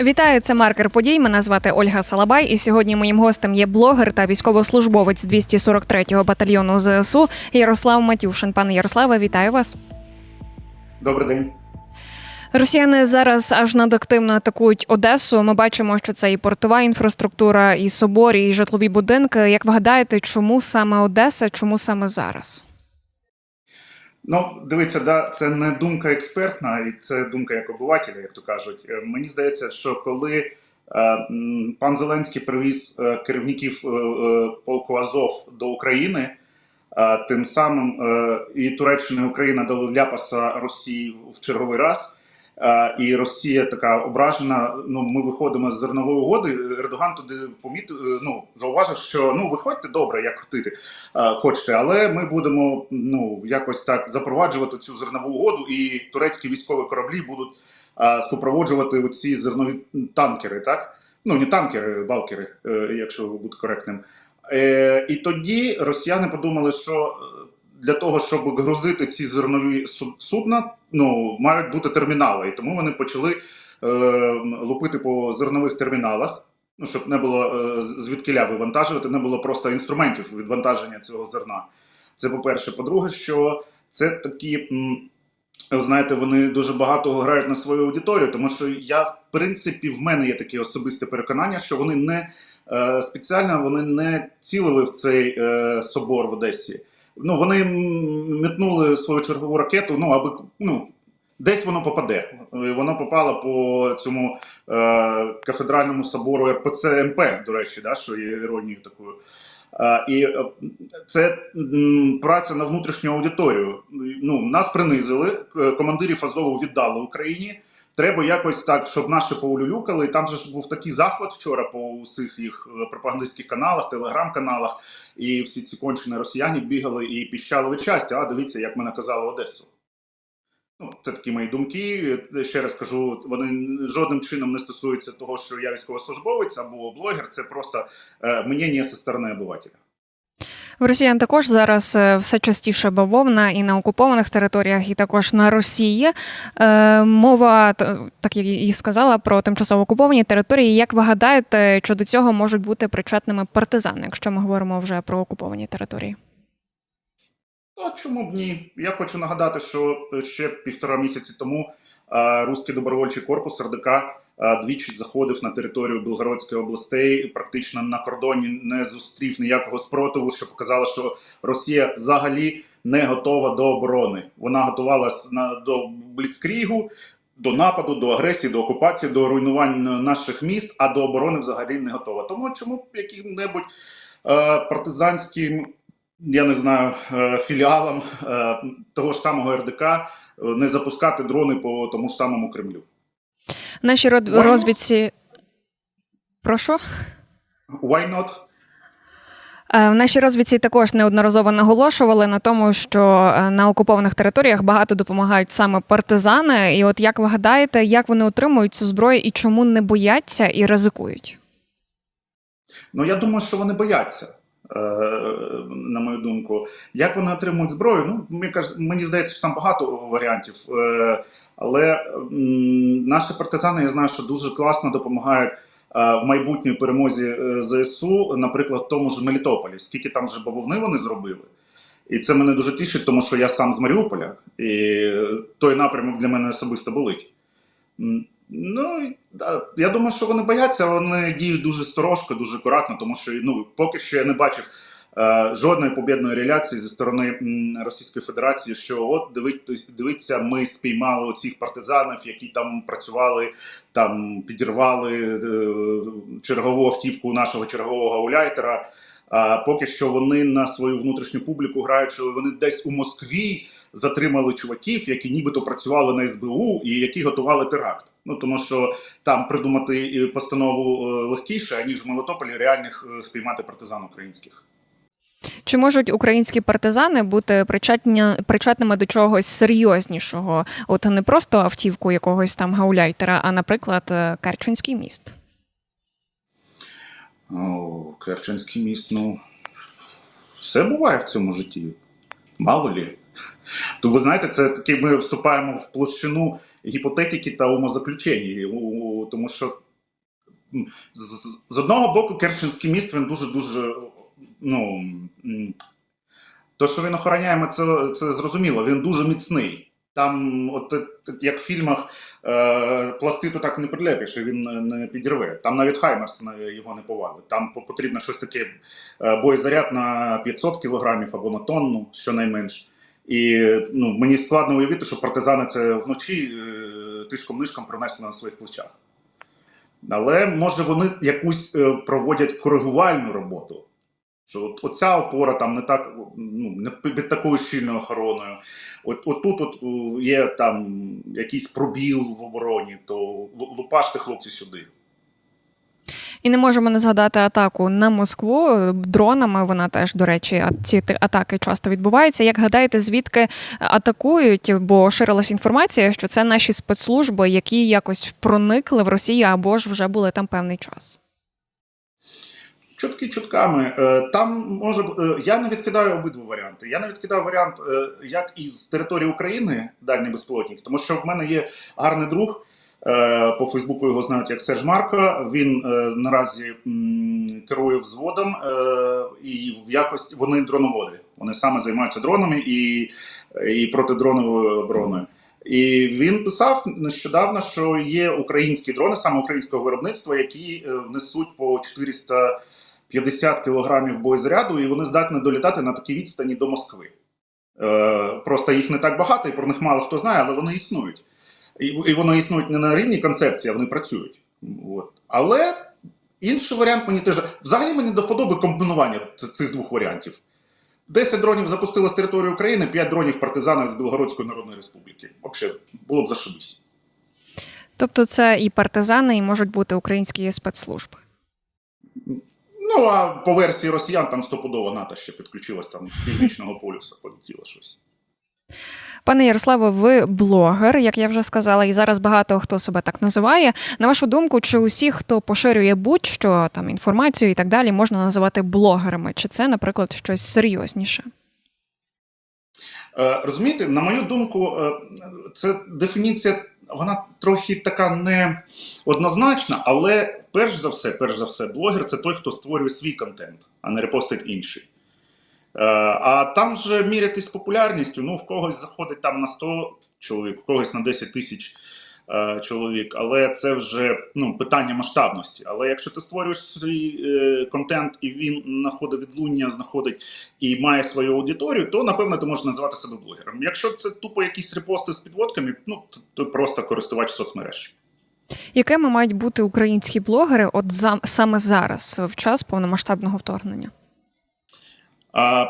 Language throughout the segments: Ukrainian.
Вітаю, це маркер подій. Мене звати Ольга Салабай. І сьогодні моїм гостем є блогер та військовослужбовець 243-го батальйону ЗСУ Ярослав Матюшин. Пане Ярославе, вітаю вас. Добрий день. Росіяни зараз аж надактивно атакують Одесу. Ми бачимо, що це і портова інфраструктура, і соборі, і житлові будинки. Як ви гадаєте, чому саме Одеса, чому саме зараз? Ну, дивіться, да, це не думка експертна, і це думка як обивателя, як то кажуть. Е, Мені здається, що коли е, пан Зеленський привіз е, керівників полку Азов до України, тим самим і Туреччина і Україна дали ляпаса Росії в черговий раз. Е, І Росія така ображена. Ну, ми виходимо з зернової угоди. Ердоган туди помітив, е, ну зауважив, що ну виходьте добре, як хотите, е, хочете, але ми будемо ну якось так запроваджувати цю зернову угоду, і турецькі військові кораблі будуть супроводжувати оці зернові танкери, так ну не танкери, балкери, якщо бути коректним. І тоді росіяни подумали, що для того, щоб грузити ці зернові су- судна, ну мають бути термінали, і тому вони почали е, лупити по зернових терміналах. Ну, щоб не було е, звідкиля вивантажувати, не було просто інструментів відвантаження цього зерна. Це по-перше. По-друге, що це такі, знаєте, вони дуже багато грають на свою аудиторію, тому що я, в принципі, в мене є таке особисте переконання, що вони не е, спеціально вони не цілили в цей е, собор в Одесі. Ну, вони метнули свою чергову ракету, ну, аби ну, десь воно попаде. Воно попало по цьому е, кафедральному собору РПЦ МП, до речі, да, що є іронією такою. Е, і е, це м, праця на внутрішню аудиторію. Ну, нас принизили, е, командирів Азову віддали Україні. Треба якось так, щоб наші поулюлюкали. І там же ж був такий захват вчора по усіх їх е, пропагандистських каналах, телеграм-каналах, і всі ці кончені росіяни бігали і піщали від. А дивіться, як ми наказали Одесу. Ну, це такі мої думки. Ще раз кажу, вони жодним чином не стосуються того, що я військовослужбовець або блогер. Це просто е, мнення зі сторони обивателя. В росіян також зараз е, все частіше бавовна і на окупованих територіях, і також на Росії. Е, мова, так як і сказала, про тимчасово окуповані території. Як ви гадаєте, що до цього можуть бути причетними партизани, якщо ми говоримо вже про окуповані території? А чому б ні? Я хочу нагадати, що ще півтора місяці тому е, Руський добровольчий корпус РДК е, двічі заходив на територію Білгородської областей, практично на кордоні не зустрів ніякого спротиву, що показало, що Росія взагалі не готова до оборони. Вона готувалась на до бліцкрігу, до нападу, до агресії, до окупації, до руйнування наших міст, а до оборони взагалі не готова. Тому чому б яким-небудь е, партизанським я не знаю, е, філіалам е, того ж самого РДК е, не запускати дрони по тому ж самому Кремлю. Наші розвідці. Прошу. Why not? Е, В нашій розвідці також неодноразово наголошували на тому, що е, на окупованих територіях багато допомагають саме партизани. І от як ви гадаєте, як вони отримують цю зброю і чому не бояться і ризикують? Ну я думаю, що вони бояться. е, На мою думку, як вони отримують зброю? Ну мені здається, що там багато варіантів. Але м, наші партизани, я знаю, що дуже класно допомагають е, в майбутній перемозі е, ЗСУ, наприклад, в тому ж Мелітополі. Скільки там вже бавовни вони зробили. І це мене дуже тішить, тому що я сам з Маріуполя, і той напрямок для мене особисто болить. Ну, я думаю, що вони бояться, вони діють дуже сторожко, дуже акуратно, тому що ну, поки що я не бачив жодної побєдної реляції зі сторони Російської Федерації, що от дивіться, ми спіймали оцих партизанів, які там працювали, там підірвали е, чергову автівку нашого чергового гауляйтера. А поки що вони на свою внутрішню публіку грають, що вони десь у Москві затримали чуваків, які нібито працювали на СБУ і які готували теракт. Ну тому що там придумати е, постанову е, легкіше, аніж в Мелитополі реальних е, спіймати партизан українських. Чи можуть українські партизани бути причетні, причетними до чогось серйознішого? От не просто автівку якогось там гауляйтера, а, наприклад, е, Керченський міст? О, Керченський міст, ну все буває в цьому житті. Мало лі. То ви знаєте, це таки ми вступаємо в площину гіпотетики та умозаключень, тому що з, з- з одного боку Керченський міст він дуже дуже ну. то, що він охороняє, ми це, це зрозуміло, він дуже міцний. Там, от е, як в фільмах, е, пластиту так не прилепиш, і він не- підірве. Там навіть Хаймерс його не повалить. Там потрібно щось таке е, боєзаряд на 500 кілограмів або на тонну, щонайменш. І ну, мені складно уявити, що партизани це вночі е, тишком-нишком принесли на своїх плечах. Але може вони якусь е, проводять коригувальну роботу. Що от, оця опора там не так, ну, не під такою щільною охороною. От, тут от, е, є там якийсь пробіл в обороні, то лу- лупаште хлопці сюди. І не можемо не згадати атаку на Москву е, дронами. Вона теж, до речі, ці атаки часто відбуваються. Як гадаєте, звідки атакують? Бо ширилась інформація, що це наші спецслужби, які якось проникли в Росію або ж вже були там певний час. Чутки чутками. Е, Там може е, я не відкидаю обидва варіанти. Я не відкидаю варіант е, як із території України дальні безпілотники, тому що в мене є гарний друг. По Фейсбуку його знають як Серж Марко. Він наразі керує взводом і в якості вони дроноводи. Вони саме займаються дронами і, і протидроновою обороною. І він писав нещодавно, що є українські дрони, саме українського виробництва, які е, несуть по 400 50 кілограмів боєзаряду, і вони здатні долітати на такій відстані до Москви. Е, просто їх не так багато, і про них мало хто знає, але вони існують. І, і вони існують не на рівні концепції, а вони працюють. От. Але інший варіант мені теж. Взагалі мені до вподоби комбінування цих двох варіантів. 10 дронів запустили з території України, 5 дронів партизани з Білгородської Народної Республіки. Взагалі, було б зашибись. Тобто, це і партизани, і можуть бути українські спецслужби. Ну, а по версії росіян там стопудово НАТО ще підключилось там з північного полюса, полетіло щось. Пане Ярославе, ви блогер, як я вже сказала, і зараз багато хто себе так називає. На вашу думку, чи усі, хто поширює будь-що там інформацію і так далі, можна називати блогерами? Чи це, наприклад, щось серйозніше? Е, розумієте, на мою думку, е, це дефініція, вона трохи така не однозначна, але перш за все, перш за все, блогер це той, хто створює свій контент, а не репостить інший. Е, а там же мірятись популярністю, ну в когось заходить там на 100 чоловік, в когось на 10 тисяч е, чоловік, але це вже ну, питання масштабності. Але якщо ти створюєш свій е, контент і він знаходить відлуння, знаходить і має свою аудиторію, то напевно ти можеш називати себе блогером. Якщо це тупо якісь репости з підводками, ну то, то просто користувач соцмереж. Якими мають бути українські блогери от за, саме зараз, в час повномасштабного вторгнення?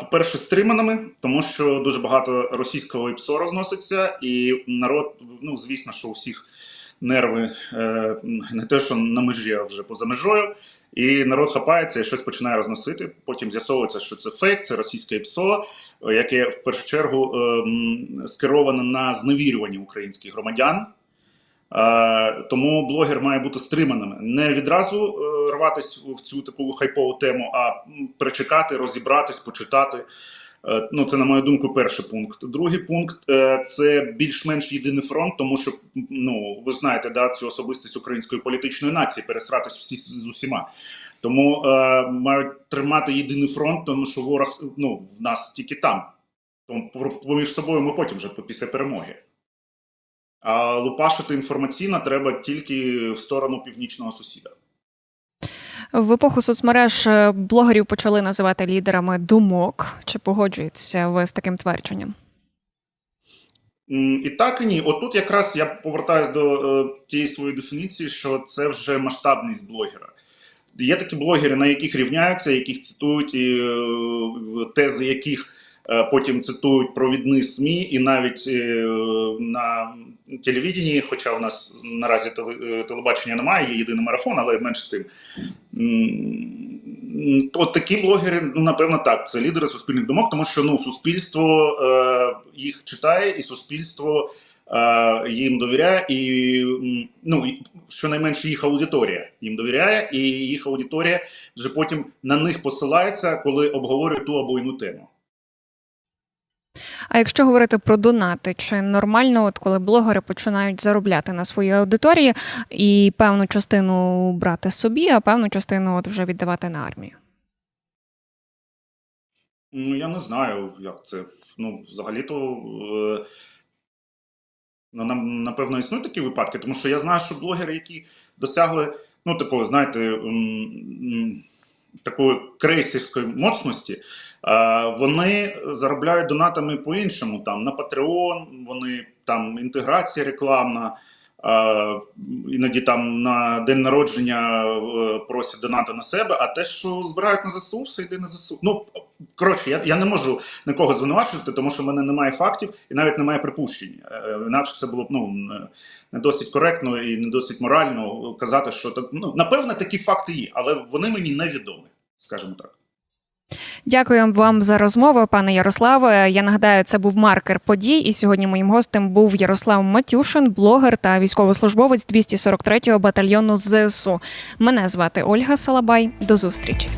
По-перше, стриманими, тому що дуже багато російського ІПСО розноситься, і народ, ну звісно, що у всіх нерви е, не те, що на межі, а вже поза межою. І народ хапається і щось починає розносити. Потім з'ясовується, що це фейк, це російське ІПСО, е, яке в першу чергу е, м, скероване на зневірювання українських громадян. Е, тому блогер має бути стриманим, не відразу е, рватись в цю таку хайпову тему, а м, перечекати, розібратись, почитати. Е, Ну, це, на мою думку, перший пункт. Другий пункт це більш-менш єдиний фронт, тому що ну ви знаєте, да, цю особистість української політичної нації пересратись всі з усіма. Тому е, мають тримати єдиний фронт, тому що ворог ну, в нас тільки там. Тому поміж собою ми потім вже після перемоги. А лупашити інформаційно треба тільки в сторону північного сусіда. В епоху соцмереж е, блогерів почали називати лідерами думок. Чи погоджуєтеся ви з таким твердженням? І так і ні. Отут якраз я повертаюся до е, тієї своєї дефініції, що це вже масштабність блогера. Є такі блогери, на яких рівняються, яких цитують, і е, тези яких потім цитують провідні СМІ, і навіть е, на телевіденні, хоча у нас наразі е, телебачення немає, є єдиний марафон, але менш з тим. От такі блогери, ну напевно, так, це лідери суспільних думок, тому що ну суспільство е, їх читає, і суспільство е, їм довіряє, і ну щонайменше їх аудиторія їм довіряє, і їх аудиторія вже потім на них посилається, коли обговорює ту або іншу тему. А якщо говорити про донати, чи нормально, от коли блогери починають заробляти на своїй аудиторії і певну частину брати собі, а певну частину от вже віддавати на армію? Ну, я не знаю, як це. Ну, взагалі-то, е, ну, напевно, існують такі випадки, тому що я знаю, що блогери, які досягли, ну, такого, знаєте, м, м, такої крейсерської моцності, вони заробляють донатами по-іншому. Там, на Patreon, вони там інтеграція рекламна. е, Іноді там на день народження е, просять донати на себе, а те, що збирають на ЗСУ, все йде на ЗСУ. Ну, коротше, я, я не можу нікого звинувачувати, тому що в мене немає фактів і навіть немає припущень. Е, Інакше це було б ну, не- досить коректно і не досить морально казати, що так, ну, напевно, такі факти є, але вони мені невідомі, скажімо так. Дякую вам за розмову, пане Ярославе. Я нагадаю, це був маркер подій. І сьогодні моїм гостем був Ярослав Матюшин, блогер та військовослужбовець 243-го батальйону ЗСУ. Мене звати Ольга Салабай. До зустрічі.